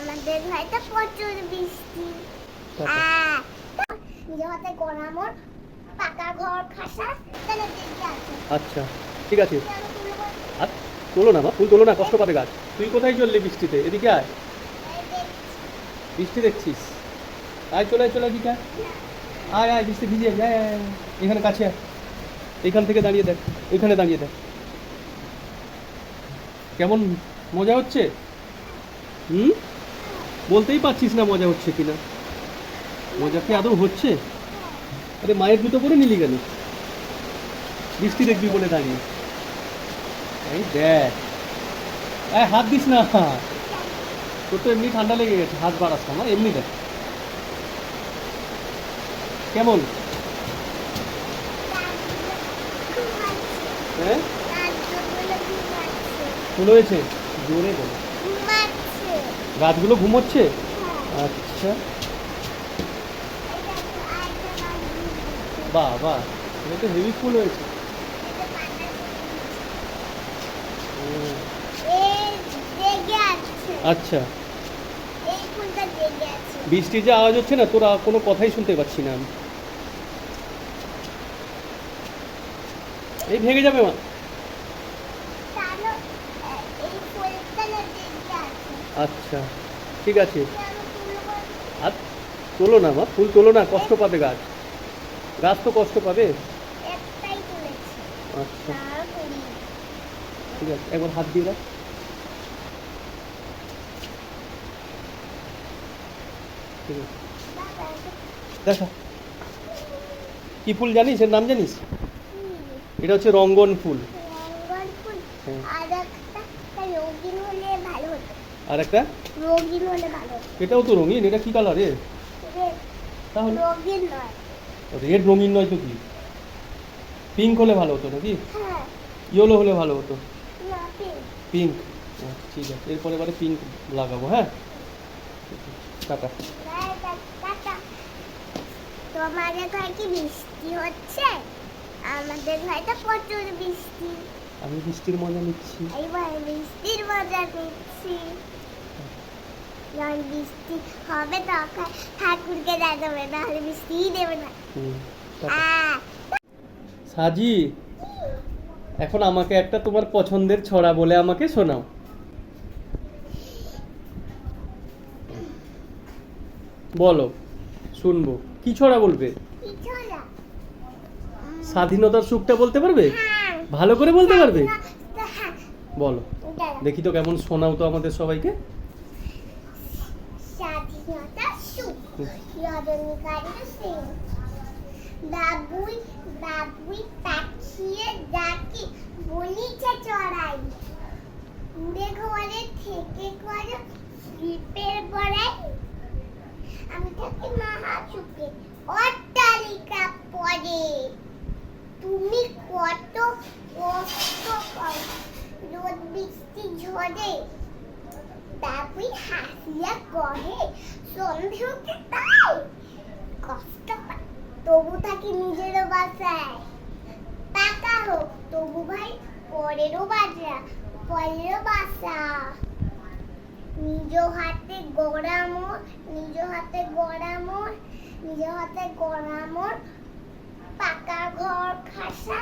আমাদের ঘরে প্রচুর বৃষ্টি নিজের হাতে করা পাকা ঘর খাসা তাহলে আচ্ছা ঠিক আছে। আর তোলো না মা ফুল তোলো না কষ্ট পাবে গাছ তুই কোথায় চললি বৃষ্টিতে? এদিকে আয়। বৃষ্টি দেখছিস? আয় চলে আয় চলে এদিকে আয়। আয় আয় বৃষ্টি ভিজে আয়। এখানে কাছে আয়। এইখান থেকে দাঁড়িয়ে দেখ ওইখানে দাঁড়িয়ে দেখ। কেমন মজা হচ্ছে? হুম? বলতেই পারছিস না মজা হচ্ছে কিনা। মজা কি আদৌ হচ্ছে? আরে মায়ের জুতো পরে নিলি কেন? বৃষ্টি দেখবি বলে দাঁড়িয়ে। এই দেখ। এই হাত দিস না। তোর তো এমনি ঠান্ডা লেগে গেছে হাত বাড়াস না এমনি দেখ। কেমন? হ্যাঁ? হয়েছে জোরে বল। গাছগুলো ঘুমোচ্ছে? আচ্ছা। বাহ বাহ এটা তো হেভি ফুল হয়েছে। আচ্ছা। বৃষ্টির যে আওয়াজ হচ্ছে না, তোরা কোনো কথাই শুনতে পাচ্ছি না। আমি এই ভেঙে যাবে মা। আচ্ছা ঠিক আছে। আর তোলো না মা ফুল তোলো না কষ্ট পাবে গাছ। গাছ তো কষ্ট পাবে? আচ্ছা। ঠিক আছে একবার হাত দিয়ে দাও। ঠিক আছে। দেখা। কি ফুল জানিস? এর নাম জানিস? এটা হচ্ছে রঙ্গন ফুল। রঙ্গন ফুল? হ্যাঁ। আর একটা রঙিন হলে ভালো। এটাও তো রঙিন এটা কি কালারের রে- তাহলে রঙিন নয়। রেড রঙিন নয় তো কি? পিঙ্ক হলে ভালো হতো নাকি? হ্যাঁ। ইয়েলো হলে ভালো হতো। পিঙ্ক ঠিক আছে। এরপরে এবারে পিঙ্ক লাগাবো হ্যাঁ? টাটা। টাটা। তোমাদের ঘরে কি বৃষ্টি হচ্ছে? আমাদের ঘরে তো প্রচুর বৃষ্টি আমি বৃষ্টির মজা নিচ্ছি। এইবার বৃষ্টির মজা নিচ্ছি। যখন বৃষ্টি হবে তখন ঠাকুরকে দেখাবে নাহলে বৃষ্টিই দেবে না। সাজি এখন আমাকে একটা তোমার পছন্দের ছড়া বলে আমাকে শোনাও। বলো শুনব। কি ছড়া বলবে? স্বাধীনতার সুখটা বলতে পারবে? হ্যাঁ। ভালো করে বলতে পারবে? হ্যাঁ, বলো দেখি তো কেমন শোনাও তো আমাদের সবাইকে। সুখ রজনীকারী সিং বাবুই বাবুই পাখিয়ে ডাকি বলিছে চড়াই। উড়ে ঘরে থেকে করে স্লিপের বড়াই। আমি থাকি মহা সুখে অট্টালিকা পরে তুমি কত কষ্ট করো রোদ বৃষ্টি ঝরে। বাবুই হাসিয়া কহে সন্দেহকে তাই। কষ্ট তবু থাকি নিজের বাসায় পাকা হোক, তবু ভাই পরেরও বাজা পরেরও বাসা নিজ হাতে গড়া মোর, নিজ হাতে গড়া মোর, নিজ হাতে গড়া মোর, পাকা ঘর খাসা।